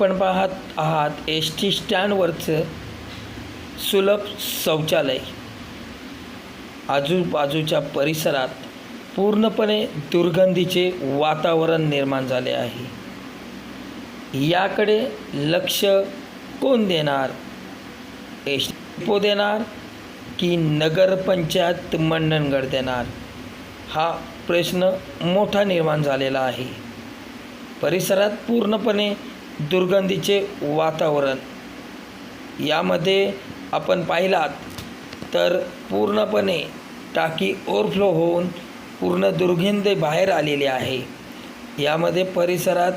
आपण पाहत आहात एस टी स्टँडवरचं सुलभ शौचालय. आजूबाजूच्या परिसरात पूर्णपणे दुर्गंधीचे वातावरण निर्माण झाले आहे. याकडे लक्ष कोण देणार? एस पो देणार की नगरपंचायत मंडणगड देणार? हा प्रश्न मोठा निर्माण झालेला आहे. परिसरात पूर्णपणे दुर्गंधीचे वातावरण. यामध्ये आपण पाहिलात तर पूर्णपणे टाकी ओव्हरफ्लो होऊन पूर्ण दुर्गंधी बाहेर आलेली आहे. यामध्ये परिसरात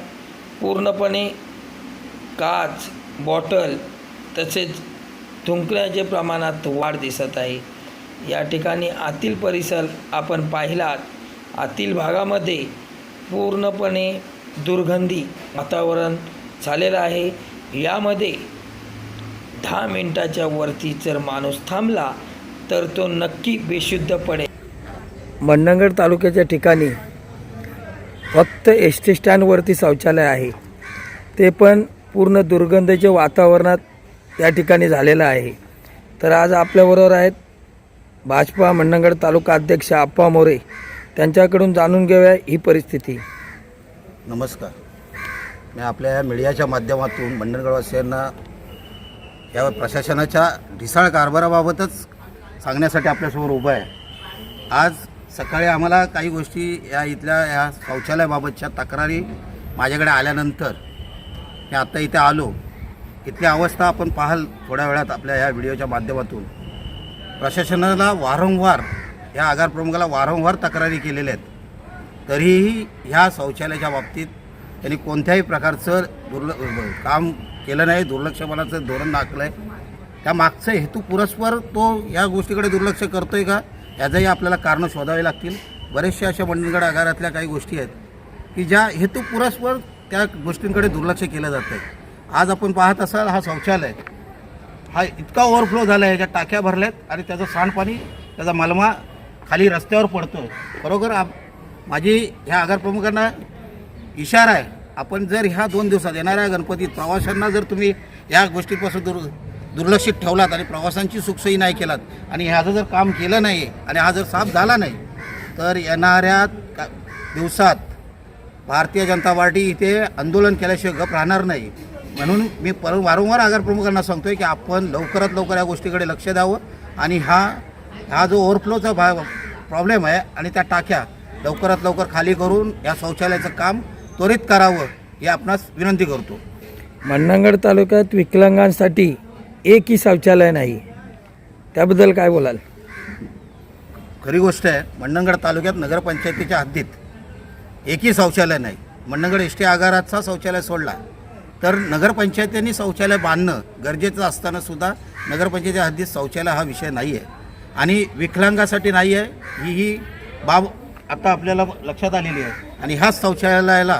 पूर्णपणे काच बॉटल तसेच थुंकण्याचे प्रमाणात वाढ दिसत आहे. या ठिकाणी आतील परिसर आपण पाहिलात. आतील भागामध्ये पूर्णपणे दुर्गंधी वातावरण झालेलं आहे. यामध्ये दहा मिनटाच्या वरती जर माणूस थांबला तर तो नक्की बेशुद्ध पडेल मंडणगड तालुक्याच्या ठिकाणी फक्त एस टी स्टँडवरती शौचालय आहे. ते पण पूर्ण दुर्गंधीच्या वातावरणात त्या ठिकाणी झालेलं आहे. तर आज आपल्याबरोबर आहेत भाजपा मंडणगड तालुका अध्यक्ष आप्पा मोरे. त्यांच्याकडून जाणून घेऊया ही परिस्थिती. नमस्कार. मी आपल्या या मीडियाच्या माध्यमातून मंडणगडवासियांना या प्रशासनाच्या ढिसाळ कारभाराबाबतच सांगण्यासाठी आपल्यासमोर उभं आहे. आज सकाळी आम्हाला काही गोष्टी या इथल्या या शौचालयाबाबतच्या तक्रारी माझ्याकडे आल्यानंतर मी आत्ता इथे आलो. इथली अवस्था आपण पाहाल थोड्या वेळात आपल्या या व्हिडिओच्या माध्यमातून. प्रशासनाला वारंवार या आगार प्रमुखाला वारंवार तक्रारी केलेल्या आहेत. तरीही ह्या शौचालयाच्या बाबतीत त्यांनी कोणत्याही प्रकारचं दुर्ल काम केलं नाही दुर्लक्षपणाचं धोरण दाखलं आहे त्या मागचा हेतू पुरस्पर तो या गोष्टीकडे दुर्लक्ष करतो आहे का? याचंही आपल्याला कारणं शोधावी लागतील. बरेचशा अशा मंडणगड आगारातल्या काही गोष्टी आहेत की ज्या हेतू पुरस्पर त्या गोष्टींकडे दुर्लक्ष केलं जातं आहे आज आपण पाहत असाल हा शौचालय. हा इतका ओव्हरफ्लो झाला आहे ज्या टाक्या भरल्यात आणि त्याचं सांडपाणी त्याचा मलमा खाली रस्त्यावर पडतो आहे बरोबर? आप माझी ह्या आगारप्रमुखांना इशारा आहे. आपण जर ह्या दोन दिवसात येणाऱ्या गणपतीत प्रवाशांना जर तुम्ही या गोष्टीपासून दुर दुर्लक्षित ठेवलात आणि प्रवासांची सुखसोयी नाही केलात आणि ह्याचं जर काम केलं नाही आणि हा जर साफ झाला नाही तर येणाऱ्या दिवसात भारतीय जनता पार्टी इथे आंदोलन केल्याशिवाय गप राहणार नाही. म्हणून मी पर वारंवार आगार प्रमुखांना सांगतो आहे की आपण लवकरात लवकर या गोष्टीकडे लक्ष द्यावं आणि हा हा जो ओव्हरफ्लोचा भा प्रॉब्लेम आहे आणि त्या टाक्या लवकरात लवकर खाली करून या शौचालयाचं काम त्वरित करावं ही आपणास विनंती करतो. मंडणगड तालुक्यात विकलांगांसाठी एकही शौचालय नाही. त्याबद्दल काय बोलाल? खरी गोष्ट आहे मंडणगड तालुक्यात नगरपंचायतीच्या हद्दीत एकही शौचालय नाही. मंडणगड एस टी आगाराचा शौचालय सोडला तर नगरपंचायतींनी शौचालय बांधणं गरजेचं असताना सुद्धा नगरपंचायतीच्या हद्दीत शौचालय हा विषय नाही आहे आणि विकलांगासाठी नाही आहे ही ही बाब आता आपल्याला लक्षात आलेली आहे. आणि ह्याच शौचालयाला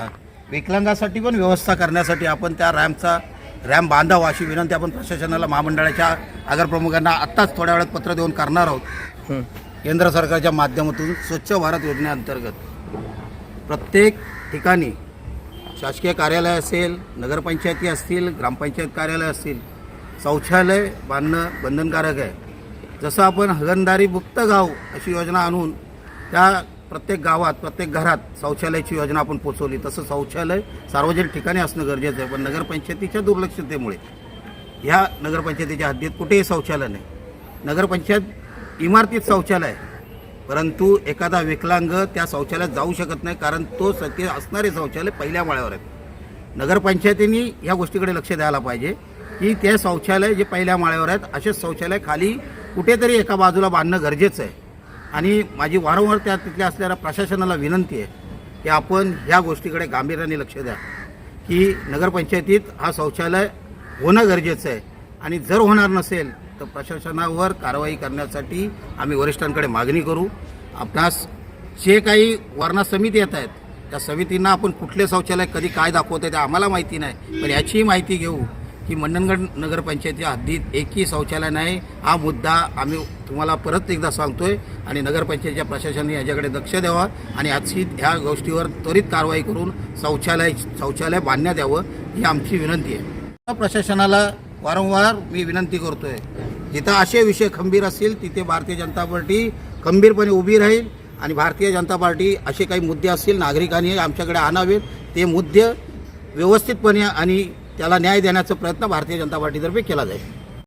विकलांगासाठी पण व्यवस्था करण्यासाठी आपण त्या रॅम्पचा रॅम्प बांधावा अशी विनंती आपण प्रशासनाला महामंडळाच्या आगार प्रमुखांना आत्ताच थोड्या वेळात पत्र देऊन करणार आहोत. केंद्र सरकारच्या माध्यमातून स्वच्छ भारत योजनेअंतर्गत प्रत्येक ठिकाणी शासकीय कार्यालय असेल नगरपंचायती असतील ग्रामपंचायत कार्यालय असतील शौचालय बांधणं बंधनकारक आहे. जसं आपण हगनदारी मुक्त गाव अशी योजना आणून त्या प्रत्येक गावात प्रत्येक घरात शौचालयाची योजना आपण पोचवली. तसं शौचालय सार्वजनिक ठिकाणी असणं गरजेचं आहे. पण नगरपंचायतीच्या दुर्लक्षतेमुळे ह्या नगरपंचायतीच्या हद्दीत कुठेही शौचालय नाही. नगरपंचायत इमारतीत शौचालय आहे. परंतु एखादा विकलांग त्या शौचालयात जाऊ शकत नाही कारण तो सत्य असणारे शौचालय पहिल्या माळ्यावर आहेत. नगरपंचायतींनी ह्या गोष्टीकडे लक्ष द्यायला पाहिजे की ते शौचालय जे पहिल्या माळ्यावर आहेत असेच शौचालय खाली कुठेतरी एका बाजूला बांधणं गरजेचं आहे. आणि माझी वारंवार त्या तिथल्या असलेल्या प्रशासनाला विनंती आहे की आपण ह्या गोष्टीकडे गांभीर्याने लक्ष द्या. की नगरपंचायतीत हा शौचालय होणं गरजेचं आहे आणि जर होणार नसेल तर प्रशासनावर कारवाई करण्यासाठी आम्ही वरिष्ठांकडे मागणी करू. आपणास जे काही वर्णा समिती येत आहेत त्या समितींना आपण कुठले शौचालय कधी काय दाखवत आहे ते आम्हाला माहिती नाही पण याचीही माहिती घेऊ. की मंडणगड नगरपंचायतीच्या हद्दीत एकही शौचालय नाही. हा मुद्दा आम्ही तुम्हाला परत एकदा सांगतोय आणि नगरपंचायतीच्या प्रशासनाने याच्याकडे लक्ष द्यावा आणि आजची ह्या गोष्टीवर त्वरित कारवाई करून शौचालय शौचालय बांधण्यात यावं ही आमची विनंती आहे. प्रशासनाला वारंवार मी विनंती करतोय. जिथं असे विषय खंबीर असतील तिथे भारतीय जनता पार्टी खंबीरपणे उभी राहील आणि भारतीय जनता पार्टी असे काही मुद्दे असतील नागरिकांनी आमच्याकडे आणावेत. ते मुद्दे व्यवस्थितपणे आणि त्याला न्याय देण्याचा प्रयत्न भारतीय जनता पार्टीतर्फे केला जाईल.